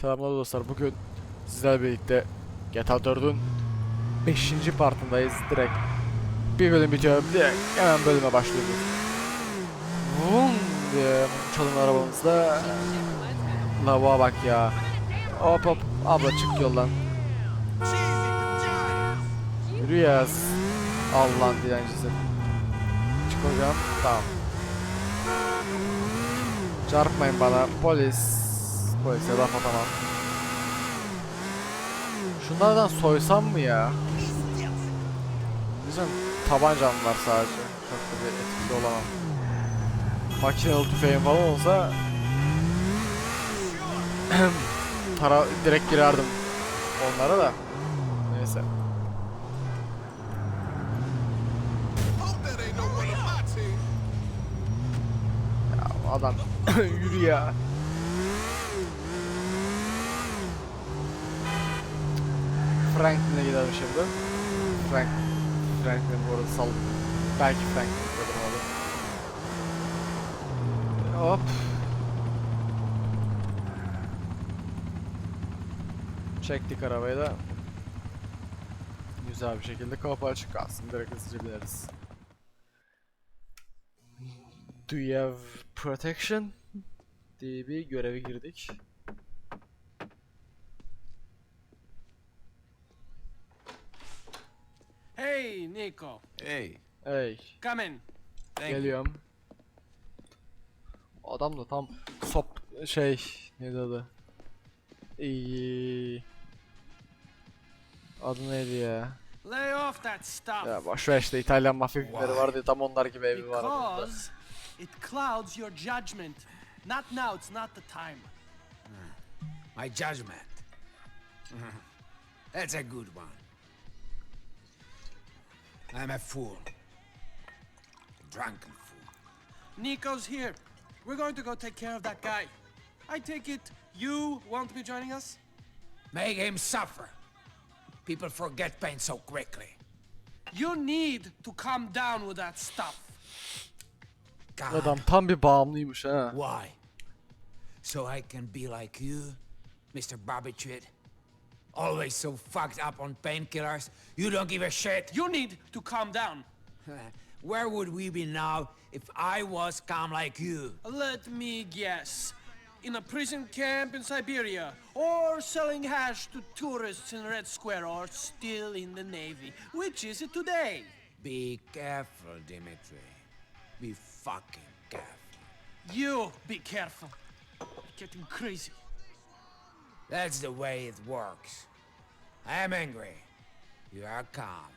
Selamlar dostlar. Bugün sizlerle birlikte GTA 4'ün 5. partındayız. Direkt bir bölüm bitiyor. Direkt hemen bölüme başlıyoruz. Vum diye uçalım arabamızda. Lavuğa bak ya. Hop hop. Abla çık yoldan. Yürü ya. Allah'ın dilencisi. Çık hocam. Tamam. Çarpmayın bana. Polis. Polise laf atamam. Şunlardan soysam mı ya? Bizim tabancam var sadece. Çok da bir etkili olamam. Makinalı tüfeğim falan olsa para direkt girerdim onlara da. Neyse. Ya adam yürü ya. Franklin'e gidelim şimdi. Frank Franklin bu arada sal. Belki Franklin dedim adı. Hop. Çektik arabayı da. Güzel bir şekilde kapı açık kalsın. Direkt hızlıca bineriz. Do you have protection? diye bir göreve girdik. Hey, Nico. Hey, Hey, Come in. thank you. geliyorum. Adam da tam sop şey neydi adı? İyi. Adı neydi ya? Lay off that stuff. Ya boş ver işte İtalyan mafya filmleri vardı ya, tam onlar gibi evi var. Because it clouds your judgment. Not now, it's not the time. My judgment. That's a good one. I'm a fool. A drunken fool. Nico's here. We're going to go take care of that guy. I take it you won't be joining us? Make him suffer. People forget pain so quickly. You need to calm down with that stuff. God, Adam tam bir bağımlıymış ha. why? So I can be like you, Mr. Barbiturated? Always so fucked up on painkillers, you don't give a shit? You need to calm down. Where would we be now if I was calm like you? Let me guess. In a prison camp in Siberia, or selling hash to tourists in Red Square, or still in the Navy. Which is it today? Be careful, Dimitri. Be fucking careful. You be careful. You're getting crazy. That's the way it works. I am angry. You are calm.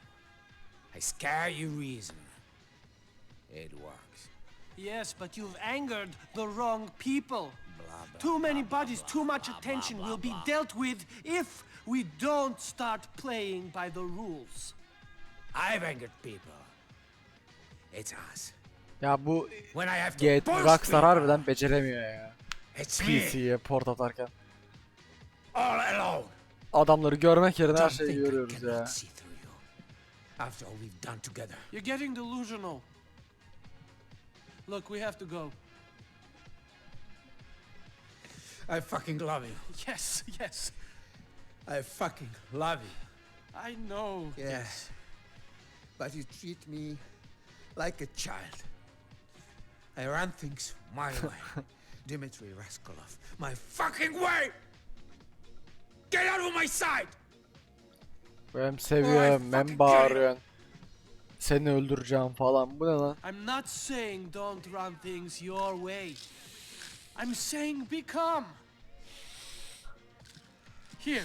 I scare you reason. It works. Yes, but you've angered the wrong people. Blah, blah, Too many blah, bodies, blah, too much blah, attention blah, will be blah. dealt with if we don't start playing by the rules. I've angered people. It's us. Ya bu When I have to Get push Rockstar people, harbiden beceremiyor ya. It's me. PC'ye port atarken. All alone. Adamları görmek yerine her şeyi görüyoruz ya. see through you. After all we've done together. You're getting delusional. Look, we have to go. I fucking love you. Yes, yes. I fucking love you. I know. Yeah. Yes. But you treat me like a child. I run things my way. Dmitry Raskolov, my fucking way! Get out of my sight! Hem seviyorum hem bağırıyorsun. Seni öldüreceğim falan. Bu ne lan? I'm not saying don't run things your way. I'm saying be calm. Here.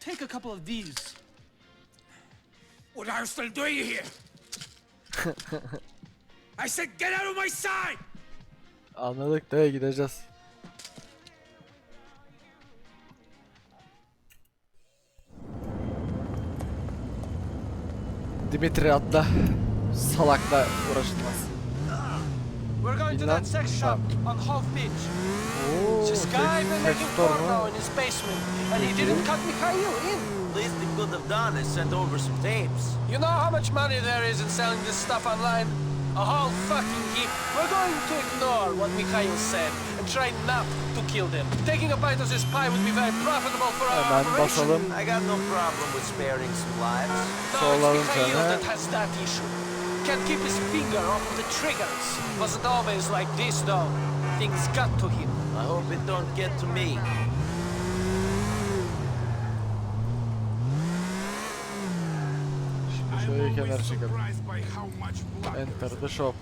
Take a couple of these. What are you still doing here? I said get out of my sight! Anladık da gideceğiz. Dimitri atla. Salakla uğraşılmaz. We're going to that sex shop on Hove Beach. This guy been making porno in his basement, and he didn't cut Mikhail in. least he could have done is sent over some tapes. You know how much money there is in selling this stuff online? A whole fucking heap. We're going to ignore what Mikhail said and try not to kill them. Taking a bite of this pie would be very profitable for our Hemen operation. basalım. I got no problem with sparing some lives. No, Solalım it's Mikhail sana. that has that issue. Can't keep his finger off of the triggers. Wasn't always like this though. Things got to him. I hope it don't get to me. How much blood Enter the shop.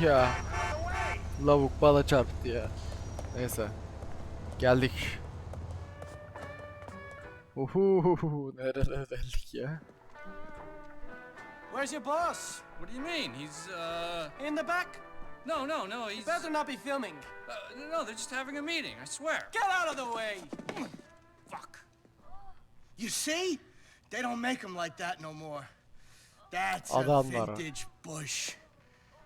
Ya. Lavuk bana çarptı ya. Neyse. Geldik. Uhu, nerelere geldik ya? Where's your boss? What do you mean? He's, uh... In the back? No, no, no, he's... Better not be filming. Uh, no, they're just having a meeting, I swear. Get out of the way! Fuck. You see? They don't make them like that no more. That's a Adamlar. vintage Bush.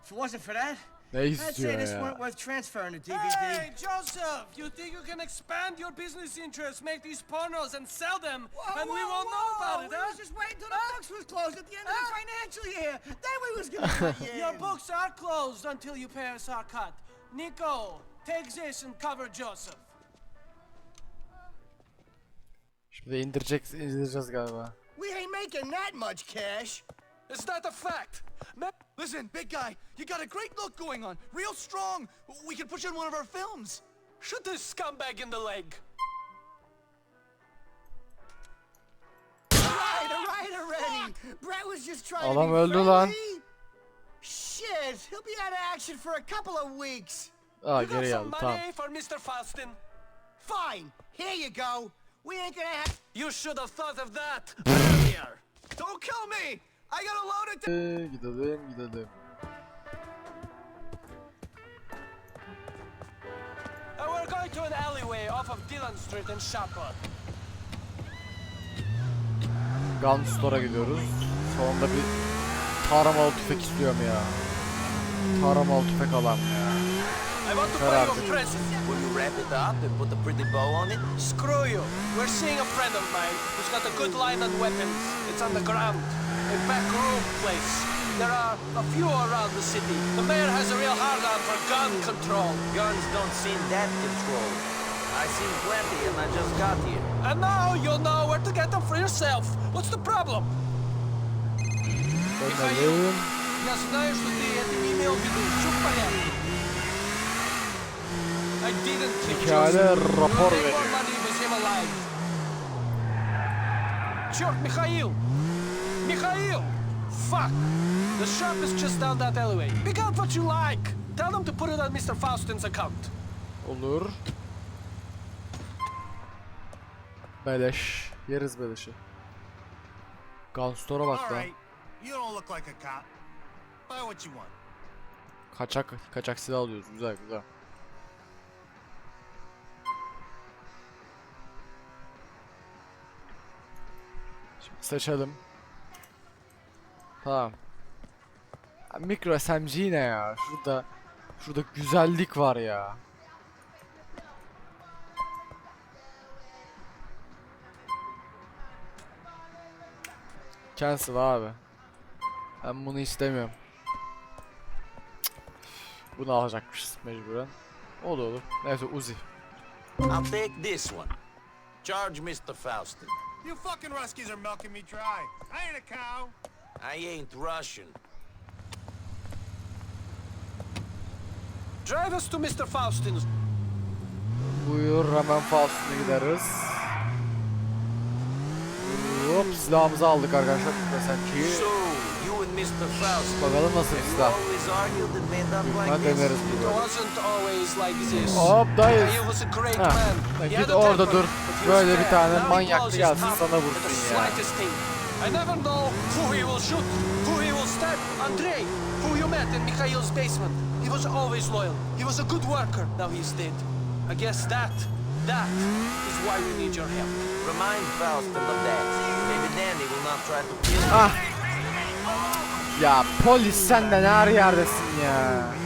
If it wasn't for that, Ne I'd say this ya? weren't worth transferring to DVD. Hey, Joseph! You think you can expand your business interests, make these pornos and sell them, and we won't know about it, We huh? was just waiting till the books was closed at the end of the financial year. Then we was gonna Your books are closed until you pay us our cut. Nico, take this and cover Joseph. Şimdi indirecek, indireceğiz galiba. We ain't making that much cash. It's not a fact. Ma- Listen, big guy, you got a great look going on. Real strong. We could put you in one of our films. Shoot this scumbag in the leg. Right, all right already. Brett was just trying Adam to be öldü lan. friendly. Shit, he'll be out of action for a couple of weeks. Aa You got geri some geldi money tamam. for Mr. Faustin? Fine, here you go. We ain't gonna have. You should have thought of that earlier. Don't kill me. I got a load of. Ee, Gidelim gidelim. Uh, we're going to an alleyway off of Dillon Street in Shopper. Gun Store'a gidiyoruz. Sonunda bir taramalı tüfek istiyorum ya. Taramalı tüfek alan ya. I want to Shut buy up, you a dude. present. Will you wrap it up and put a pretty bow on it? Screw you. We're seeing a friend of mine who's got a good line on weapons. It's on the ground. A back room place. There are a few around the city. The mayor has a real hard on for gun control. Guns don't seem that controlled. I seen plenty and I just got here. And now you'll know where to get them for yourself. What's the problem? Dönelim. Я знаю, что ты этим имел в виду. Все в порядке. I didn't kill Hikayede Joseph. rapor We'll take more veriyor. money with him alive. Черт, Михаил! Михаил! Fuck! The shop is just down that alleyway. Pick out what you like. Tell them to put it on Mr. Faustin's account. Olur. Beleş. Yeriz beleşi. Gun Store'a bak All lan. right, you don't look like a cop. Buy what you want. Kaçak, kaçak silah alıyoruz. Güzel güzel. Şimdi seçelim. Tamam. Mikro SMG ne ya? Şurada şurada güzellik var ya. Cancel abi. Ben bunu istemiyorum. Bunu alacakmışız mecburen. O da olur. Neyse Uzi. I'll take this one. Charge Mr. Faustin. You fucking Ruskies are milking me dry. I ain't a cow. I ain't Russian. Drive us to Mr. Faustin's. Buyur hemen Faust'a gideriz. Hop silahımızı aldık arkadaşlar. Mikro SMG'yi. So, you and Mr. Faustin. Bakalım nasıl bir silah. always argued and made up Büyük like ihtimal this? deneriz like this. Hop dayız. Mikhail was a great Ha, git orada dur. Böyle bir tane manyaklı gelsin sana vursun the ya. I never know who he will shoot, who he will stab. Andrei, who you met in Mikhail's basement. He was always loyal. He was a good worker. Now he's dead. I guess that, that is why we need your help. Remind Faustin of that. Maybe he will not try to kill you. Ah. Ya polis sen de her yerdesin ya.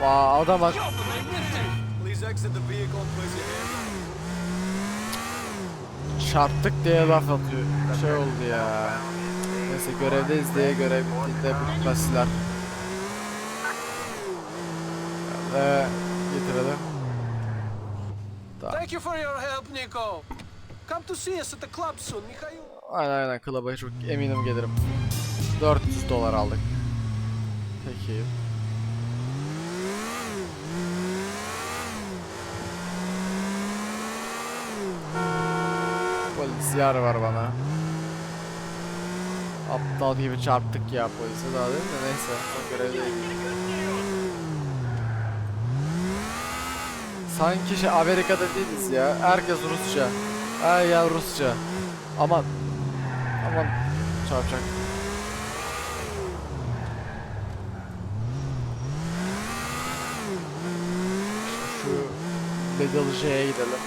Your hands on çarptık diye laf atıyor. Şey oldu ya. Neyse görevdeyiz diye görev bittiğinde bitmezler. Ve getirelim. Thank you for your help, Nico. Come to see us at the club soon, Mikhail. Aynen aynen klaba çok eminim gelirim. 400 dolar aldık. Peki. Yar var bana. Aptal gibi çarptık ya polise daha değil mi? Neyse o görevdeyim. Sanki şey Amerika'da değiliz ya. Herkes Rusça. Ay ya Rusça. Aman. Aman çarpacak. Şu Lidl J'ye gidelim.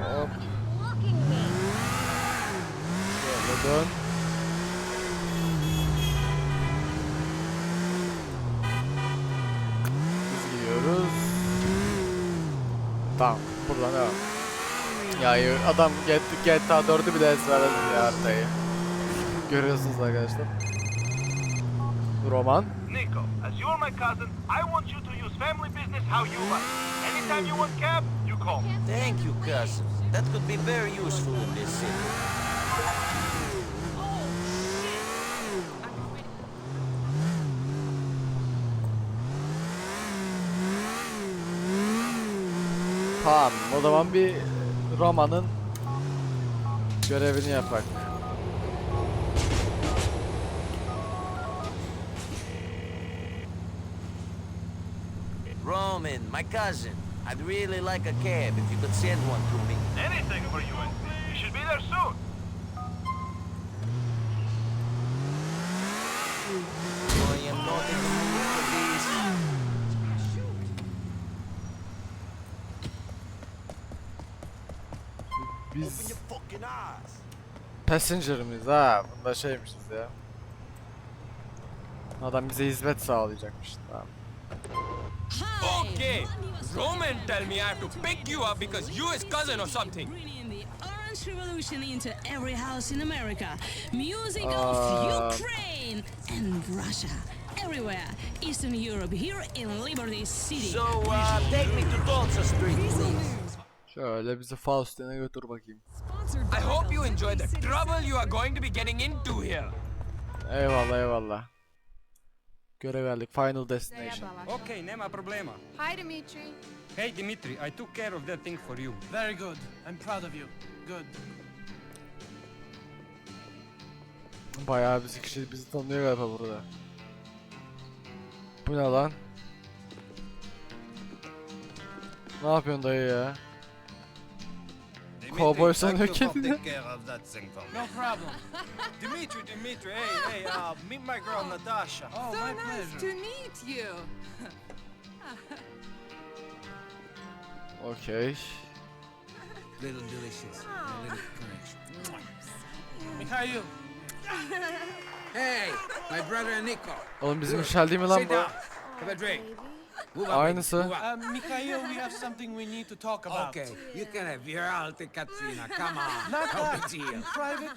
Hop Blocking me. şöyle dön. Biz gidiyoruz. Tamam buradan devam. Ya adam Get- GTA 4'ü bile ezberledi ya haritayı. Görüyorsunuz arkadaşlar. Roman. Nico, as you're my cousin, I want you to use family business how you like. Anytime you want cab, you call. Thank you, cousin. That could be very useful in this city. Tamam o zaman bir Roma'nın görevini yapak. Roman, my cousin. I'd really like a cab if you could send one to me. Anything for you and you should be there soon. Passenger miyiz ha? Bunda şeymişiz ya. Adam bize hizmet sağlayacakmış. Tamam. Okay, Roman tell me I have to pick you up because you his cousin or something. Bringing the Orange Revolution into every house in America. Music of Ukraine and Russia. Everywhere. Eastern Europe, here in Liberty City. So, uh, take me to Tulsa Street, please. Şöyle bizi Faustine götür bakayım. I hope you enjoy the trouble you are going to be getting into here. Eyvallah eyvallah. Görev verdik. Final destination. Okay, nema problema. Hi, Dimitri. Hey, Dimitri, I took care of that thing for you. Very good. I'm proud of you. Good. Bayağı bizi kişi bizi tanıyor galiba burada. Bu ne lan? Ne yapıyorsun dayı ya? Kovboy sanıyor kendini. No problem. Dimitri, Dimitri, hey, hey, uh, meet my girl Natasha. Oh, my pleasure. meet you. Okey. Little delicious. A little connection. Mikhail, Hey, my brother Nico. Oğlum bizim Michel değil mi lan bu? Have a drink. Aynısı. Uh, Mikhail, we have something we need to talk about. Okay, you can have your alte Katrina. Come on. Not no that. big deal. Private.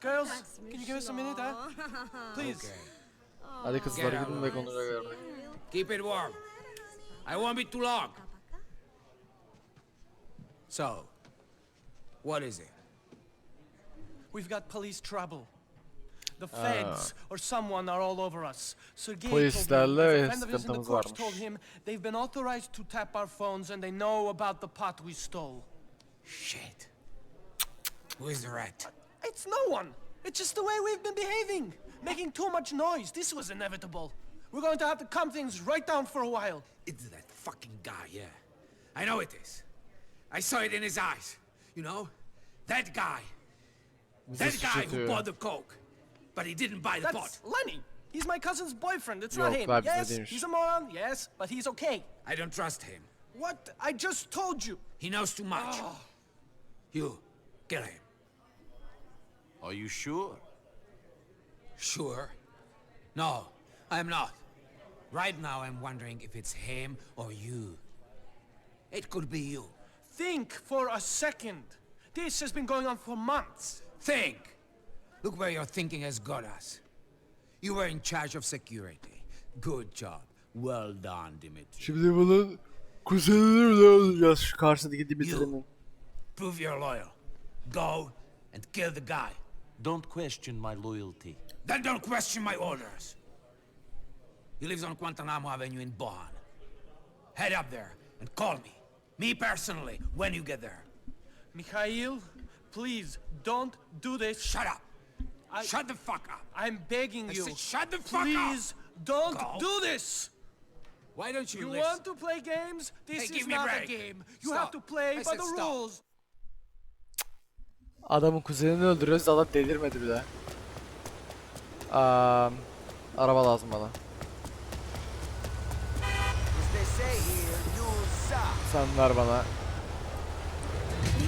Girls, can you give us a minute, huh? Please. Okay. Hadi kızlar gidin de konuşacak artık. Keep it warm. I won't be too long. So, what is it? We've got police trouble. The feds or someone are all over us. Sergei Polislerle told me, ve a friend of his in the sıkıntımız corps varmış. told him they've been authorized to tap our phones and they know about the pot we stole. Shit. Who is the rat? It's no one. It's just the way we've been behaving, making too much noise. This was inevitable. We're going to have to calm things right down for a while. It's that fucking guy, yeah. I know it is. I saw it in his eyes. You know? That guy. Bizi That guy who suçlatıyor. bought the coke. But he didn't buy the pot. That's Lenny. He's my cousin's boyfriend. It's Yok, not him. lan bize Yes, değilmiş. he's a moron. Yes, but he's okay. I don't trust him. What? I just told you. He knows too much. Oh. You, kill him. Are you sure? Sure? No, I'm not. Right now, I'm wondering if it's him or you. It could be you. Think for a second. This has been going on for months. Think! Look where your thinking has got us. You were in charge of security. Good job. Well done, Dimitri. Şimdi bunun kuzenini bile öldüreceğiz şu karşıdaki Dimitri'nin. Prove you're loyal. Go and kill the guy. Don't question my loyalty. Then don't question my orders. He lives on Guantanamo Avenue in Bonn. Head up there and call me. Me personally, when you get there. Mikhail, please don't do this. Shut up! I- Shut the fuck up! I'm begging I you. said shut the fuck up! Please don't Go. do this. Why don't you, You listen? want to play games? This Hey, is a not a game. You Stop. have to play I by said the stop. rules. Adamın kuzenini öldürüyoruz adam delirmedi bile. Aa, araba lazım bana. As they say here, you suck. Sen ver bana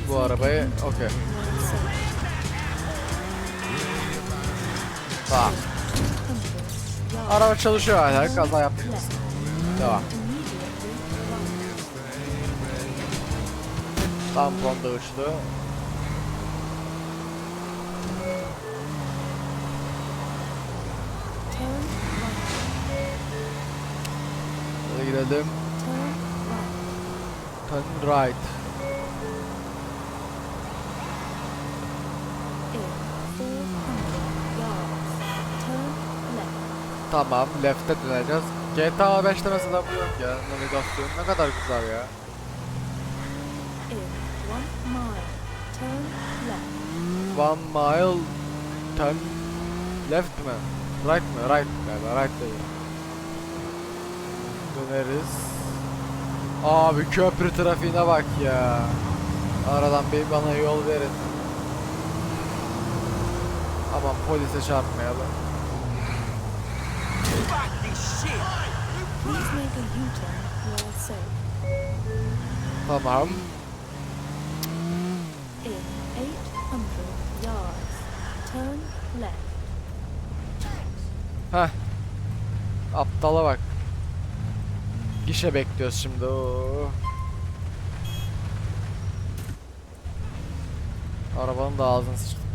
bu arabayı. Okey. Tamam. Araba çalışıyor hala. Kaza yapmayacağız. Devam. Tampon da uçtu. Hadi gidelim. Turn right. Tamam, left'e döneceğiz. GTA 5'te mesela bu yok ya. Navigasyon ne kadar güzel ya. One mile turn left mi? Right mi? Right galiba. Right değil. Döneriz. Abi köprü trafiğine bak ya. Aradan bir bana yol verin. Aman polise çarpmayalım. Fuck this shit! Please make a U-turn where safe. Tamam. In 800 yards, turn left. Heh. Aptala bak. Gişe bekliyoruz şimdi. Oo. Arabanın da ağzını sıçtık.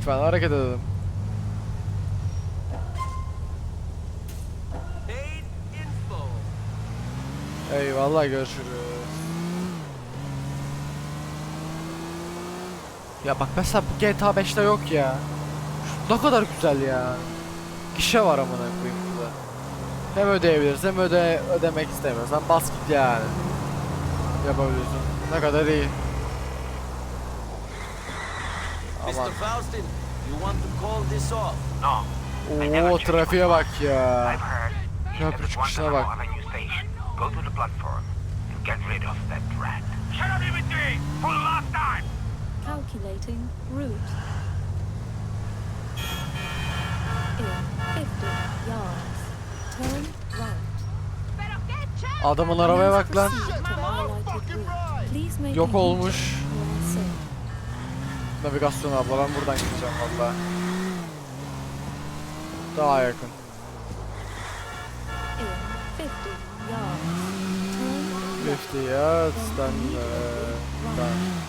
Lütfen hareket edelim. Eyvallah görüşürüz. Ya bak mesela bu GTA 5'te yok ya. Ne kadar güzel ya. Gişe var amına koyayım burada. Hem ödeyebiliriz hem öde ödemek istemiyorsan bas git yani. Yapabiliyorsun. Ne kadar iyi. Aman. Mr. Faustin, you want to call this off? No. Oo trafiğe bak ya. I've heard. Köprü çıkışına bak. Avenue station. Go to the platform and get rid of that rat. Shut up, Dimitri! For the last time! Calculating route. In 50 yards, turn right. Adamın arabaya bak lan. Yok olmuş. Navigasyon abla ben buradan gideceğim valla. Daha yakın. 50 yards, turn left. 50 yards then uh.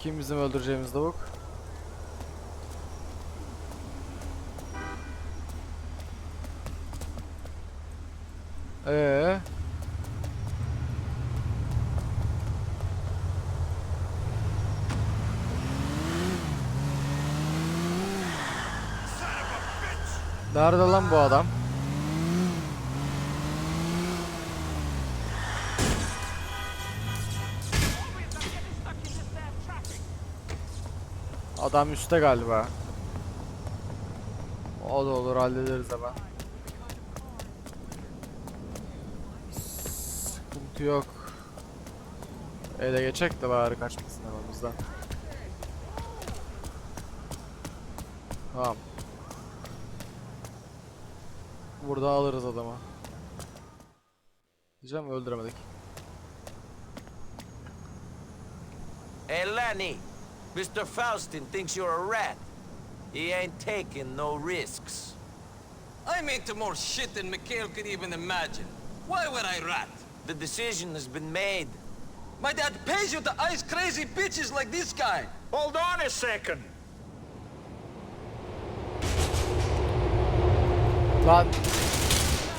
Kim bizim öldüreceğimiz lavuk? Ee. Nerede lan bu adam? Adam üstte galiba. O da olur hallederiz hemen. Sıkıntı yok. Ele geçecek de bari kaçmasın aramızdan. Tamam. Burada alırız adamı. Diyeceğim öldüremedik. Hey, Lenny. Mr. Faustin thinks you're a rat. He ain't taking no risks. I'm into more shit than Mikhail could even imagine. Why would I rat? The decision has been made. My dad pays you to ice crazy bitches like this guy. Hold on a second. Lan.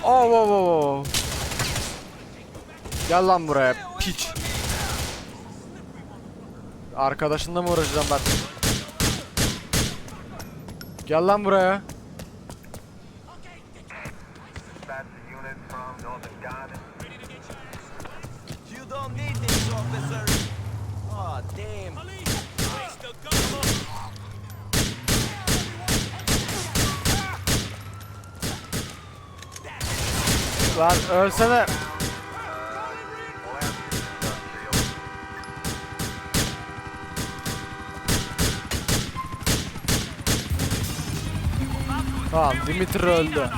Oh, oh, oh, oh. Gel lan buraya piç. Arkadaşınla mı uğraşacağım ben? Gel lan buraya. Lan ölsene. Tamam Dimitri öldü.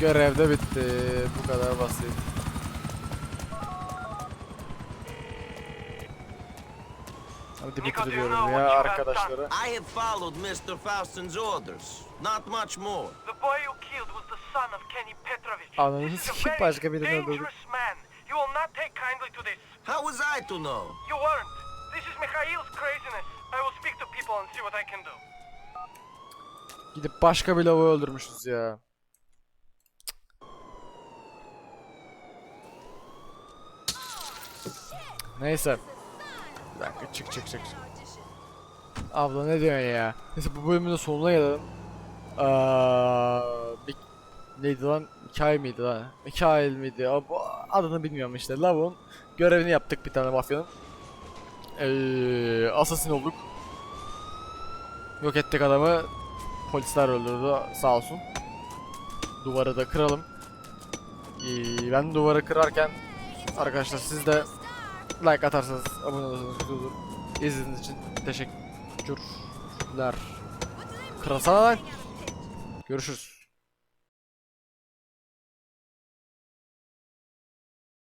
Görev de bitti. Bu kadar basit. Ama Dimitri diyorum ya arkadaşları. I have followed Mr. Faustin's orders. Not much more. The boy you killed son of Kenny Petrovich. Ananı sikip very başka birini öldürdük. dangerous man. You will not take kindly to this. How was I to know? You weren't. This is Mikhail's craziness. I will speak to people and see what I can do. Gidip başka bir lavuğu öldürmüşüz ya. Neyse. Bir dakika çık çık çık. Abla ne diyorsun ya? Neyse bu bölümün de sonuna gelelim. Aa, bir, neydi lan? Mikail miydi lan? Mikail miydi? Adını bilmiyorum işte. Lavuğun görevini yaptık bir tane mafyanın. Ee, asasin olduk. Yok ettik adamı. Polisler öldürdü sağ olsun. Duvarı da kıralım. Ee, ben duvarı kırarken arkadaşlar siz de like atarsanız abone olursanız güzel olur. İzlediğiniz için teşekkürler. Kırasana lan. Görüşürüz.